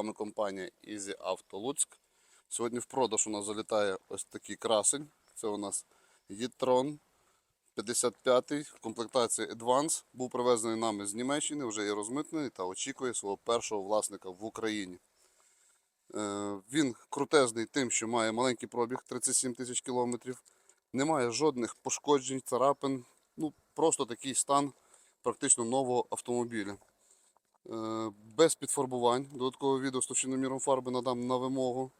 Вами компанія Easy Auto Луцьк. Сьогодні в продаж у нас залітає ось такий красень. Це у нас e-tron 55 в комплектації Advance. Був привезений нами з Німеччини, вже є розмитнений та очікує свого першого власника в Україні. Е, Він крутезний тим, що має маленький пробіг 37 тисяч кілометрів. Немає жодних пошкоджень, царапин. Ну, просто такий стан практично нового автомобіля. Е, Без підфарбувань. Додаткове відео з товщиноміром фарби надам на вимогу.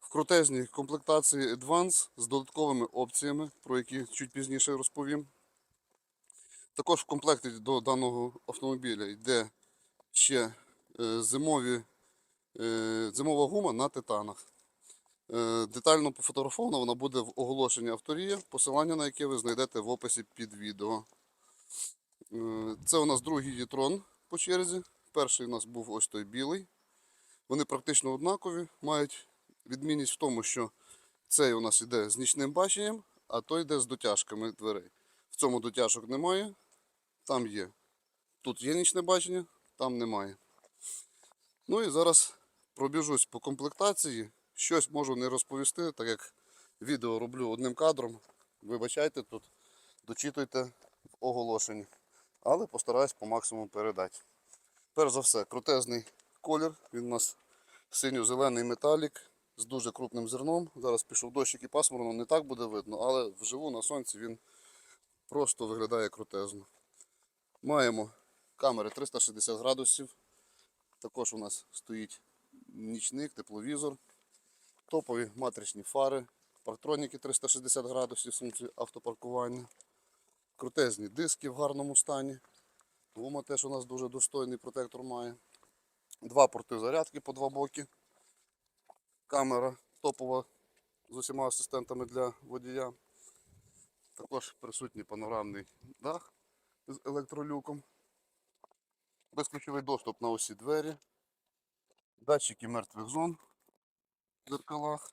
В крутезній комплектації Advance з додатковими опціями, про які чуть пізніше розповім. Також в комплекті до даного автомобіля йде ще е, зимові, е, зимова гума на титанах. Детально пофотографована вона буде в оголошенні авторія, посилання на яке ви знайдете в описі під відео. Це у нас другий Єтрон по черзі. Перший у нас був ось той білий. Вони практично однакові, мають відмінність в тому, що цей у нас йде з нічним баченням, а той йде з дотяжками дверей. В цьому дотяжок немає, там є. Тут є нічне бачення, там немає. Ну і зараз пробіжусь по комплектації. Щось можу не розповісти, так як відео роблю одним кадром. Вибачайте тут, дочитуйте в оголошенні. Але постараюсь по максимуму передати. Перш за все, крутезний колір. Він у нас синьо-зелений металік з дуже крупним зерном. Зараз пішов дощик і пасмурно, не так буде видно, але вживу на сонці він просто виглядає крутезно. Маємо камери 360 градусів. Також у нас стоїть нічник, тепловізор, топові матричні фари, парктроніки 360 градусів з функцією автопаркування, крутезні диски в гарному стані. Гума теж у нас дуже достойний протектор має. Два порти зарядки по два боки. Камера топова з усіма асистентами для водія. Також присутній панорамний дах з електролюком. Безключовий доступ на усі двері. Датчики мертвих зон в дзеркалах.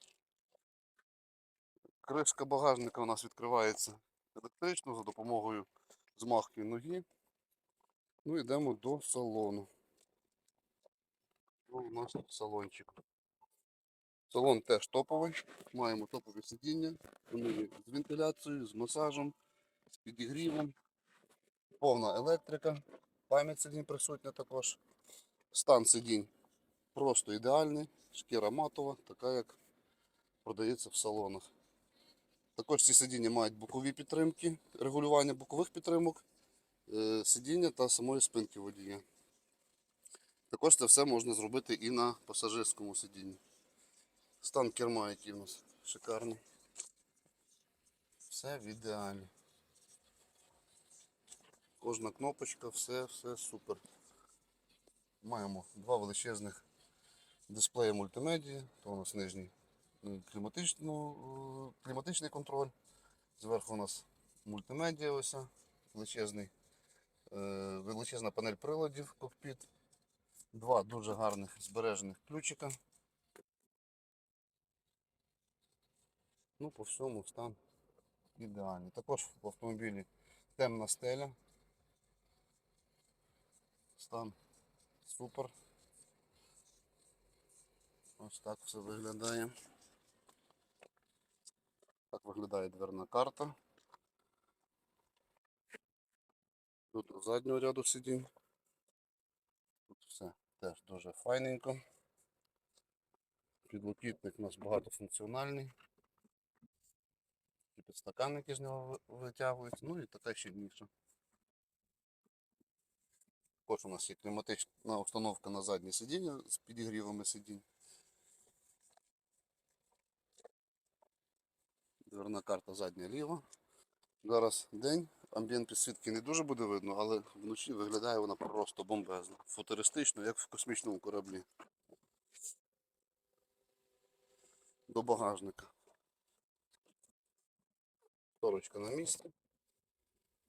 Кришка багажника у нас відкривається електрично за допомогою змахки ноги. Ну йдемо до салону. Що у нас тут салончик? Салон теж топовий. Маємо топові сидіння. Вони з вентиляцією, з масажем, з підігрівом. Повна електрика. Пам'ять сидінь присутня також. Стан сидінь просто ідеальний. Шкіра матова, така як продається в салонах. Також ці сидіння мають бокові підтримки, регулювання бокових підтримок е, сидіння та самої спинки водія. Також це все можна зробити і на пасажирському сидінні. Стан керма, який у нас шикарний. Все в ідеалі. Кожна кнопочка, все, все супер. Маємо два величезних дисплеї мультимедії, то у нас нижній кліматичну, е, кліматичний контроль. Зверху у нас мультимедіа ось, величезний, е, величезна панель приладів кокпіт. Два дуже гарних збережених ключика. Ну, по всьому стан ідеальний. Також в автомобілі темна стеля. Стан супер. Ось так все виглядає. Виглядає дверна карта. Тут у заднього ряду сидінь. Тут все теж дуже файненько. Підлокітник у нас багатофункціональний. І підстаканники з нього ви- витягуються. Ну і така ще ніша. Також у нас є кліматична установка на заднє сидіння з підігрівами сидінь. Дверна карта задня ліва. Зараз день. Амбієнт підсвітки не дуже буде видно, але вночі виглядає вона просто бомбезно. Футуристично, як в космічному кораблі. До багажника. Торочка на місці.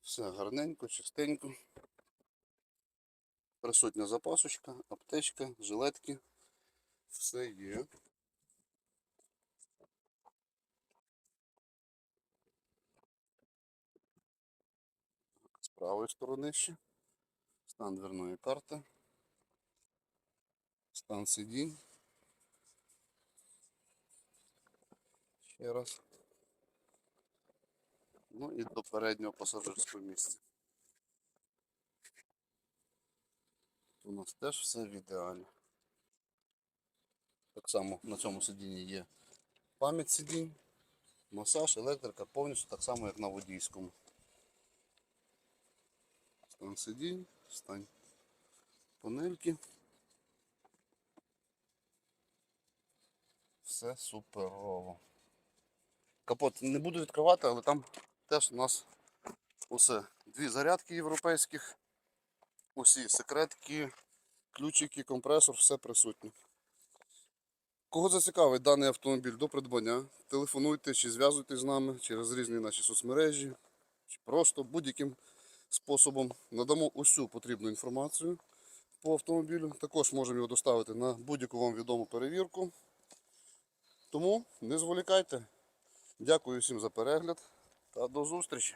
Все гарненько, чистенько. Присутня запасочка, аптечка, жилетки. Все є. Правої сторони ще. Стан дверної карти. Стан сидінь. Ще раз. Ну і до переднього пасажирського місця. У нас теж все в ідеалі. Так само на цьому сидінні є пам'ять сидінь, масаж, електрика, повністю так само, як на водійському. Стан сидінь, стань панельки. Все суперово. Капот не буду відкривати, але там теж у нас усе. Дві зарядки європейських, усі секретки, ключики, компресор, все присутнє. Кого зацікавить даний автомобіль до придбання, телефонуйте чи зв'язуйтесь з нами через різні наші соцмережі, чи просто будь-яким способом надамо усю потрібну інформацію по автомобілю. Також можемо його доставити на будь-яку вам відому перевірку. Тому не зволікайте. Дякую всім за перегляд та до зустрічі!